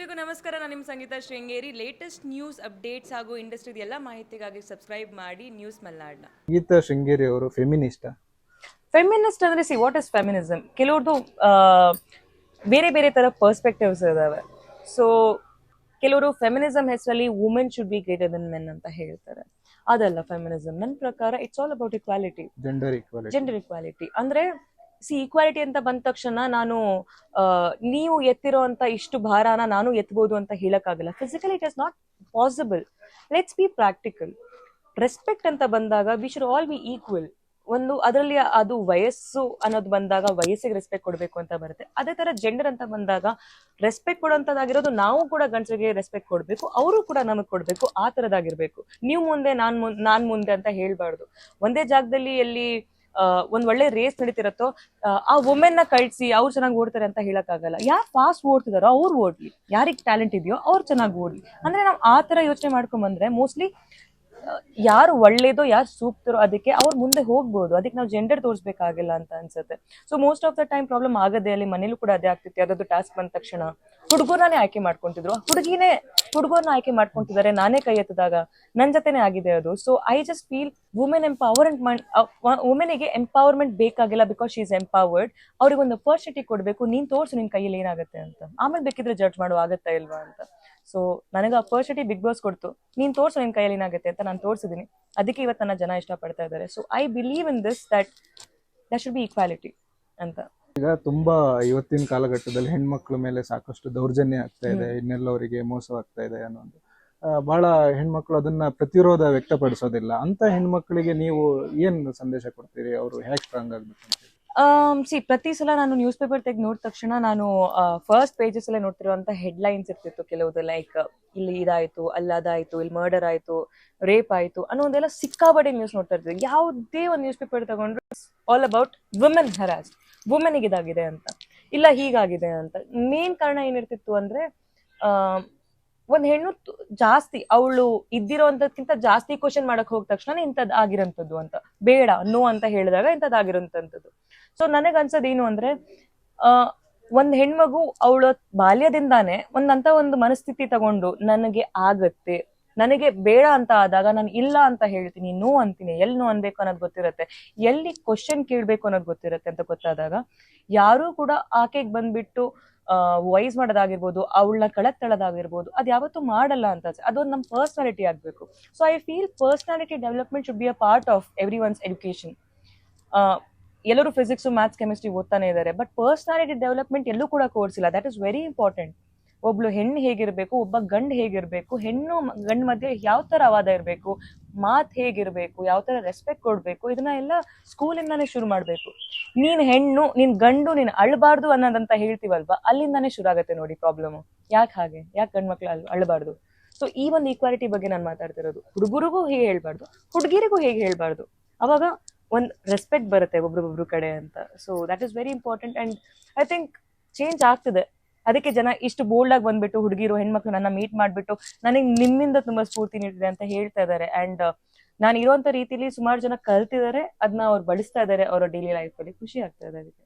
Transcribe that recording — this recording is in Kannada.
ಎಲ್ಲರಿಗೂ ನಮಸ್ಕಾರ. ನಾನು ನಿಮ್ಮ Sangeetha Shringeri. Latest news updates ಹಾಗೂ ಇಂಡಸ್ಟ್ರಿದ ಎಲ್ಲ ಮಾಹಿತಿಗಾಗಿ ಸಬ್ಸ್ಕ್ರೈಬ್ ಮಾಡಿ ನ್ಯೂಸ್ ಮಲ್ನಾಡ್ನ ಗೀತಾ ಶೃಂಗೇರಿ ಅವರು ಫೆಮಿನಿಸ್ಟ್ ಫೆಮಿನಿಸ್ಟ್ ಅಂದ್ರೆ ಸಿ ವಾಟ್ ಇಸ್ ಫೆಮಿನಿಸಮ್ ಕೆಲವ್ರದ್ದು ಬೇರೆ ಬೇರೆ ತರ ಪರ್ಸ್ಪೆಕ್ಟಿವ್ಸ್ ಇದಾವೆ. ಸೊ ಕೆಲವರು ಫೆಮಿನಿಸಮ್ ಹೆಸರಲ್ಲಿ women should be greater than men ಅಂತ ಹೇಳ್ತಾರೆ. ಅದಲ್ಲ ಫೆಮಿನಿಸಮ್ ನನ್ನ ಪ್ರಕಾರ it's all about equality gender equality gender equality ಅಂದ್ರೆ ಸಿ ಈಕ್ವಾಲಿಟಿ ಅಂತ ಬಂದ ತಕ್ಷಣ ನಾನು ನೀವು ಎತ್ತಿರೋ ಅಂತ ಇಷ್ಟು ಭಾರನ ನಾನು ಎತ್ತಬಹುದು ಅಂತ ಹೇಳಕ್ಕಾಗಲ್ಲ. Physically it is not possible let's be practical respect ಅಂತ ಬಂದಾಗ we should all be equal ಒಂದು ಅದರಲ್ಲಿ ಅದು ವಯಸ್ಸು ಅನ್ನೋದು ಬಂದಾಗ ವಯಸ್ಸಿಗೆ ರೆಸ್ಪೆಕ್ಟ್ ಕೊಡಬೇಕು ಅಂತ ಬರುತ್ತೆ. ಅದೇ ತರ ಜೆಂಡರ್ ಅಂತ ಬಂದಾಗ ರೆಸ್ಪೆಕ್ಟ್ ಕೊಡೋಂಥದ್ದಾಗಿರೋದು ನಾವು ಕೂಡ ಗಂಡಸರಿಗೆ ರೆಸ್ಪೆಕ್ಟ್ ಕೊಡಬೇಕು, ಅವರು ಕೂಡ ನಮಗೆ ಕೊಡಬೇಕು, ಆ ತರದಾಗಿರ್ಬೇಕು ನೀವು ಮುಂದೆ, ನಾನ್ ನಾನ್ ಮುಂದೆ ಅಂತ ಹೇಳ್ಬಾರ್ದು. ಒಂದೇ ಜಾಗದಲ್ಲಿ ಎಲ್ಲಿ ಒಂದ್ ಒಳ್ಳೆ ರೇಸ್ ನಡೀತಿರತ್ತೋ ಆ, ವುಮೆನ್ನ ಕಳ್ಸಿ ಅವ್ರು ಚೆನ್ನಾಗಿ ಓಡ್ತಾರೆ ಅಂತ ಹೇಳಕ್ಕಾಗಲ್ಲ. ಯಾರು ಫಾಸ್ಟ್ ಓಡ್ತಿದಾರೋ ಅವ್ರು ಓಡ್ಲಿ. ಯಾರಿಗೆ ಟ್ಯಾಲೆಂಟ್ ಇದೆಯೋ ಅವ್ರು ಚೆನ್ನಾಗಿ ಓಡ್ಲಿ. ಅಂದ್ರೆ ನಾವು ಆ ತರ ಯೋಚನೆ ಮಾಡ್ಕೊಂಡ್ ಬಂದ್ರೆ ಮೋಸ್ಟ್ಲಿ ಯಾರು ಒಳ್ಳೇದೋ ಯಾರು ಸೂಕ್ತರೋ ಅದಕ್ಕೆ ಅವ್ರು ಮುಂದೆ ಹೋಗ್ಬೋದು. ಅದಕ್ಕೆ ನಾವು ಜೆಂಡರ್ ತೋರಿಸ್ಬೇಕಾಗಿಲ್ಲ ಅಂತ ಅನ್ಸುತ್ತೆ. So most of the time problem ಆಗದೆ ಅಲ್ಲಿ ಮನೇಲೂ ಕೂಡ ಅದೇ ಆಗ್ತಿತ್ತು. ಯಾವ್ದಾದ್ರು ಟಾಸ್ಕ್ ಬಂದ ತಕ್ಷಣ ಹುಡುಗರನ್ನೇ ಆಯ್ಕೆ ಮಾಡ್ಕೊಂತಿದ್ರು. ಹುಡುಗಿನೇ ಹುಡುಗರನ್ನ ಆಯ್ಕೆ ಮಾಡ್ಕೊಂತಿದ್ದಾರೆ. ನಾನೇ ಕೈ ಎತ್ತಿದಾಗ ನನ್ನ ಜೊತೆನೆ ಆಗಿದೆ ಅದು. So I just feel women empowerment ವುಮೆನಿಗೆ empowerment ಬೇಕಾಗಿಲ್ಲ ಬಿಕಾಸ್ ಶಿ ಇಸ್ ಎಂಪವರ್ಡ್ ಅವ್ರಿಗೆ ಒಂದು ಅಪರ್ಚುನಿಟಿ ಕೊಡಬೇಕು. ನೀನ್ ತೋರ್ಸು ನಿನ್ ಕೈಯಲ್ಲಿ ಏನಾಗುತ್ತೆ ಅಂತ. ಆಮೇಲೆ ಬೇಕಿದ್ರೆ ಜಡ್ಜ್ ಮಾಡುವ ಆಗತ್ತಾ ಇಲ್ವಾ ಅಂತ. ಸೊ ನನಗೆ ಅಪರ್ಚುನಿಟಿ ಬಿಗ್ ಬಾಸ್ ಕೊಡ್ತು. ನೀನ್ ತೋರ್ಸು ನಿನ್ ಕೈಯಲ್ಲಿ ಏನಾಗುತ್ತೆ ಅಂತ ನಾನು ತೋರಿಸಿದೀನಿ. ಅದಕ್ಕೆ ಇವತ್ತು ನನ್ನ ಜನ ಇಷ್ಟಪಡ್ತಾ ಇದ್ದಾರೆ. So I believe in this that that should be equality ಅಂತ. ಈಗ ತುಂಬಾ ಇವತ್ತಿನ ಕಾಲಘಟ್ಟದಲ್ಲಿ ಹೆಣ್ಮಕ್ಳ ಮೇಲೆ ಸಾಕಷ್ಟು ದೌರ್ಜನ್ಯ ಆಗ್ತಾ ಇದೆ ಇನ್ನೆಲ್ಲವರಿಗೆ ಮೋಸವಾಗ್ತಾ ಇದೆ ಅನ್ನೋ ಒಂದು ಬಹಳ ಹೆಣ್ಮಕ್ಳು ಅದನ್ನ ಪ್ರತಿರೋಧ ವ್ಯಕ್ತಪಡಿಸೋದಿಲ್ಲ. ಅಂತ ಹೆಣ್ಮಕ್ಳಿಗೆ ನೀವು ಏನ್ ಸಂದೇಶ ಕೊಡ್ತೀರಿ? ಅವರು ಹೇಗೆ ಸ್ಟ್ರಾಂಗ್ ಆಗ್ಬೇಕು ಅಂತ? ಸಿ ಪ್ರತಿ ಸಲ ನಾನು ನ್ಯೂಸ್ ಪೇಪರ್ ತೆಗೆದು ನೋಡಿದ ತಕ್ಷಣ ನಾನು ಫಸ್ಟ್ ಪೇಜಸ್ ಎಲ್ಲ ನೋಡ್ತಿರುವಂತ ಹೆಡ್ಲೈನ್ಸ್ ಇರ್ತಿತ್ತು ಕೆಲವುದು ಲೈಕ್ ಇಲ್ಲಿ ಇದಾಯ್ತು ಅಲ್ಲಿ ಅದಾಯ್ತು ಇಲ್ಲಿ ಮರ್ಡರ್ ಆಯ್ತು ರೇಪ್ ಆಯ್ತು ಅನ್ನೋದೆಲ್ಲ ಸಿಕ್ಕಾಬಡೆ ನ್ಯೂಸ್ ನೋಡ್ತಾ ಇರ್ತೀವಿ ಯಾವುದೇ ಒಂದು ನ್ಯೂಸ್ ಪೇಪರ್ ತಗೊಂಡ್ರು ಆಲ್ ಅಬೌಟ್ ವುಮೆನ್ ಹರಾಸ್ ವುಮೆನ್ಗೆ ಇದಾಗಿದೆ ಅಂತ. ಇಲ್ಲ ಹೀಗಾಗಿದೆ ಅಂತ. ಮೇನ್ ಕಾರಣ ಏನಿರ್ತಿತ್ತು ಅಂದ್ರೆ ಆ, ಒಂದ್ ಹೆಣ್ಣು ಜಾಸ್ತಿ ಅವಳು ಇದ್ದಿರೋಂಥದ್ಕಿಂತ ಜಾಸ್ತಿ ಕ್ವಶನ್ ಮಾಡಕ್ ಹೋದ ತಕ್ಷಣ ಇಂಥದ್ದು ಆಗಿರೋಂಥದ್ದು ಅಂತ. ಬೇಡ ನೋ ಅಂತ ಹೇಳಿದಾಗ ಇಂಥದ್ದು ಆಗಿರೋಂಥದ್ದು. ಸೊ ನನಗ್ ಅನ್ಸೋದು ಏನು ಅಂದ್ರೆ ಆ ಒಂದ್ ಹೆಣ್ಮಗು ಅವಳ ಬಾಲ್ಯದಿಂದಾನೇ ಒಂದಂತ ಒಂದು ಮನಸ್ಥಿತಿ ತಗೊಂಡು ನನಗೆ ಆಗತ್ತೆ ನನಗೆ ಬೇಡ ಅಂತ ಆದಾಗ ನಾನು ಇಲ್ಲ ಅಂತ ಹೇಳ್ತೀನಿ ನೋ ಅಂತೀನಿ ಎಲ್ಲಿ ನೋ ಅನ್ಬೇಕು ಅನ್ನೋದು ಗೊತ್ತಿರತ್ತೆ. ಎಲ್ಲಿ ಕ್ವಶನ್ ಕೇಳ್ಬೇಕು ಅನ್ನೋದು ಗೊತ್ತಿರತ್ತೆ ಅಂತ ಗೊತ್ತಾದಾಗ, ಯಾರೂ ಕೂಡ ಆಕೆಗೆ ಬಂದ್ಬಿಟ್ಟು ವಾಯ್ಸ್ ಮಾಡೋದಾಗಿರ್ಬೋದು, ಅವಳನ್ನ ಕಳಕ್ ತಳದಾಗಿರ್ಬೋದು ಅದು ಯಾವತ್ತೂ ಮಾಡಲ್ಲ ಅಂತ. ಅದೊಂದು ನಮ್ಮ ಪರ್ಸನಾಲಿಟಿ ಆಗಬೇಕು. So I feel personality development should be a part of everyone's education ಎಲ್ಲರೂ ಫಿಸಿಕ್ಸ್ ಮ್ಯಾಥ್ಸ್ ಕೆಮಿಸ್ಟ್ರಿ ಓದ್ತಾನೆ ಇದ್ದಾರೆ ಬಟ್ ಪರ್ಸ್ನಾಲಿಟಿ ಡೆವಲಪ್ಮೆಂಟ್ ಎಲ್ಲೂ ಕೂಡ ಕೋರ್ಸ್ ಇಲ್ಲ. ದಟ್ ಇಸ್ ವೆರಿ ಇಂಪಾರ್ಟೆಂಟ್ ಒಬ್ಳು ಹೆಣ್ಣು ಹೇಗಿರ್ಬೇಕು, ಒಬ್ಬ ಗಂಡು ಹೇಗಿರ್ಬೇಕು, ಹೆಣ್ಣು ಗಂಡು ಮಧ್ಯೆ ಯಾವ ತರ ಅವಾದ ಇರಬೇಕು, ಮಾತ್ ಹೇಗಿರ್ಬೇಕು, ಯಾವ ತರ ರೆಸ್ಪೆಕ್ಟ್ ಕೊಡ್ಬೇಕು, ಇದನ್ನ ಎಲ್ಲ ಸ್ಕೂಲಿಂದಾನೇ ಶುರು ಮಾಡ್ಬೇಕು. ನೀನ್ ಹೆಣ್ಣು, ನೀನ್ ಗಂಡು, ನೀನ್ ಅಳಬಾರ್ದು ಅನ್ನೋದಂತ ಹೇಳ್ತೀವಲ್ವಾ, ಅಲ್ಲಿಂದಾನೇ ಶುರು ಆಗತ್ತೆ ನೋಡಿ ಪ್ರಾಬ್ಲಮ್ ಯಾಕೆ ಹಾಗೆ? ಯಾಕೆ ಗಂಡು ಮಕ್ಳು ಅಳ್, ಅಳ್ಬಾರ್ದು? ಸೊ ಈ ಒಂದು ಈಕ್ವಾಲಿಟಿ ಬಗ್ಗೆ ನಾನು ಮಾತಾಡ್ತಿರೋದು. ಹುಡುಗರಿಗೂ ಹೇಗೆ ಹೇಳ್ಬಾರ್ದು, ಹುಡುಗಿರಿಗೂ ಹೇಗೆ ಹೇಳ್ಬಾರ್ದು. ಅವಾಗ ಒಂದ್ ರೆಸ್ಪೆಕ್ಟ್ ಬರುತ್ತೆ ಒಬ್ರಿಗೊಬ್ರು ಕಡೆ ಅಂತ. So that is very important and I think change ಆಗ್ತಿದೆ. ಅದಕ್ಕೆ ಜನ ಇಷ್ಟು ಬೋಲ್ಡ್ ಆಗಿ ಬಂದ್ಬಿಟ್ಟು ಹುಡುಗಿರು, ಹೆಣ್ಮಕ್ಳು ನನ್ನ ಮೀಟ್ ಮಾಡ್ಬಿಟ್ಟು ನನಗೆ ನಿಮ್ಮಿಂದ ತುಂಬಾ ಸ್ಫೂರ್ತಿ ನೀಡಿದೆ ಅಂತ ಹೇಳ್ತಾ ಇದ್ದಾರೆ ಅಂಡ್ ನಾನು ಇರುವಂತ ರೀತಿಲಿ ಸುಮಾರು ಜನ ಕಲ್ತಿದ್ದಾರೆ ಅದನ್ನ ಅವ್ರು ಬಳಸ್ತಾ ಇದ್ದಾರೆ ಅವರ ಡೈಲಿ ಲೈಫ್ ಅಲ್ಲಿ. ಖುಷಿ ಆಗ್ತಾ ಇದೆ ಅದಕ್ಕೆ.